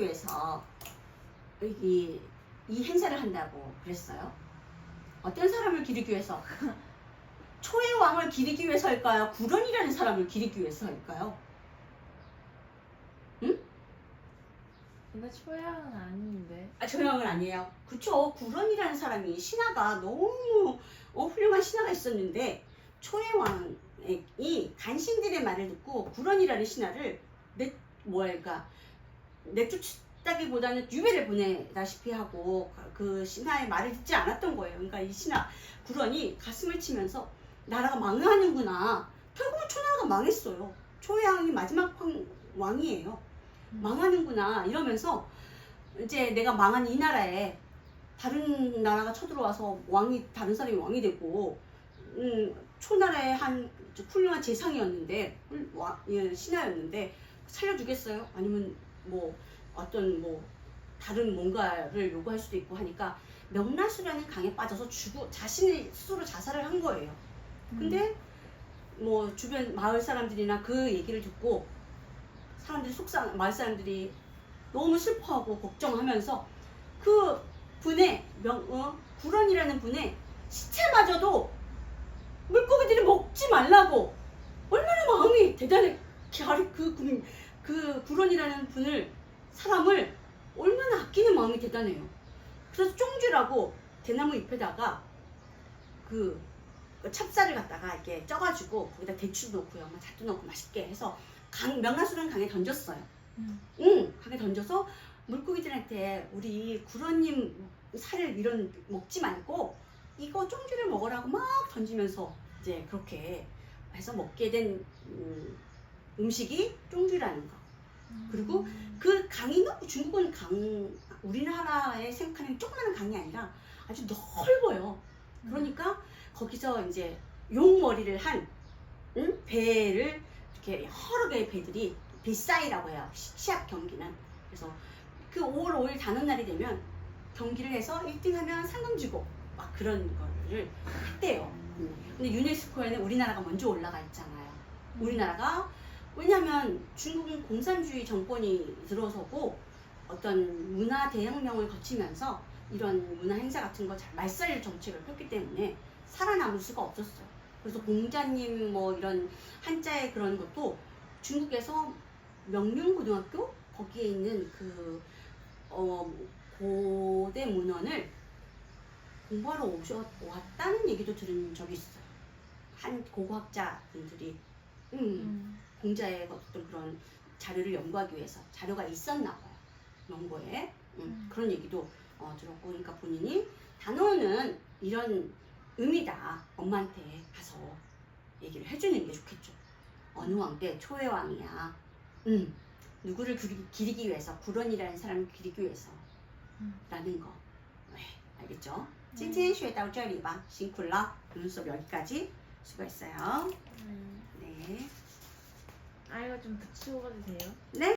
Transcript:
위해서 여기 이 행사를 한다고 그랬어요? 어떤 사람을 기리기 위해서? 초의 왕을 기리기 위해서일까요? 구런이라는 사람을 기리기 위해서일까요? 근데 초양은 아닌데. 아, 저 형은 아니에요. 그쵸. 구런이라는 사람이 신하가 너무 어, 훌륭한 신하가 있었는데 초의 왕이 간신들의 말을 듣고 구런이라는 신하를 내 뭐랄까 내쫓다기보다는 유배를 보내다시피 하고 그 신하의 말을 듣지 않았던 거예요. 그러니까 이 신하 구런이 가슴을 치면서 나라가 망하는구나. 결국은 초나라가 망했어요. 초의 왕이 마지막 왕, 왕이에요. 망하는구나 이러면서 이제 내가 망한 이 나라에 다른 나라가 쳐들어와서 왕이 다른 사람이 왕이 되고 음, 초나라의 한 훌륭한 재상이었는데 예, 신하였는데 살려주겠어요? 아니면 뭐 어떤 뭐 다른 뭔가를 요구할 수도 있고 하니까 명나수라는 강에 빠져서 죽고 자신이 스스로 자살을 한 거예요. 근데 뭐 주변 마을 사람들이나 그 얘기를 듣고 사람들이 속상 마을 사람들이 너무 슬퍼하고 걱정하면서 그 분의 명 어, 구런이라는 분의 시체마저도 물고기들이 먹지 말라고 얼마나 마음이 대단해 그, 그, 그 구런이라는 분을 사람을 얼마나 아끼는 마음이 대단해요. 그래서 쫑쥐라고 대나무 잎에다가 그 찹쌀을 갖다가 이렇게 쪄가지고 거기다 대추 넣고요, 막 잣도 넣고 맛있게 해서 강 명나수라는 강에 던졌어요. 음. 응, 강에 던져서 물고기들한테 우리 구런님 살을 이런 먹지 말고 이거 쫑쥐를 먹으라고 막 던지면서 이제 그렇게 해서 먹게 된 음, 음식이 쫑쥐라는 거. 그리고 그 강이 너무 중국은 강 우리나라에 생각하는 조그마한 강이 아니라 아주 넓어요. 그러니까 거기서 이제 용머리를 한 응? 배를 이렇게 여러 개의 배들이 빗사이라고 해요. 시- 시합 경기는. 그래서 그 5월 5일 단원 날이 되면 경기를 해서 1등 하면 상금 주고 막 그런 거를 했대요. 음. 근데 유네스코에는 우리나라가 먼저 올라가 있잖아요. 우리나라가 왜냐하면 중국은 공산주의 정권이 들어서고 어떤 문화 대혁명을 거치면서 이런 문화 행사 같은 거 잘 말살 정책을 폈기 때문에 살아남을 수가 없었어요. 그래서 공자님 뭐 이런 한자의 그런 것도 중국에서 명륜고등학교 거기에 있는 그 어, 고대 문헌을 공부하러 오셔 왔다는 얘기도 들은 적이 있어요. 한 고고학자 분들이 음, 음. 공자의 어떤 그런 자료를 연구하기 위해서 자료가 있었나 봐요. 연구에 음, 음. 그런 얘기도 어, 들었고 그러니까 본인이 단어는 이런 의미다 엄마한테 가서 얘기를 해주는 게 좋겠죠. 어느 왕 때 초의 왕이야. 음, 누구를 기리, 기리기 위해서 구런이라는 사람을 기리기 위해서 음. 라는 거. 네, 알겠죠? 음. 今天学到这里吧，辛苦了. 오늘 수업 여기까지 수고했어요. 음. 네. 아 이거 좀 붙이고 가도 돼요? 네.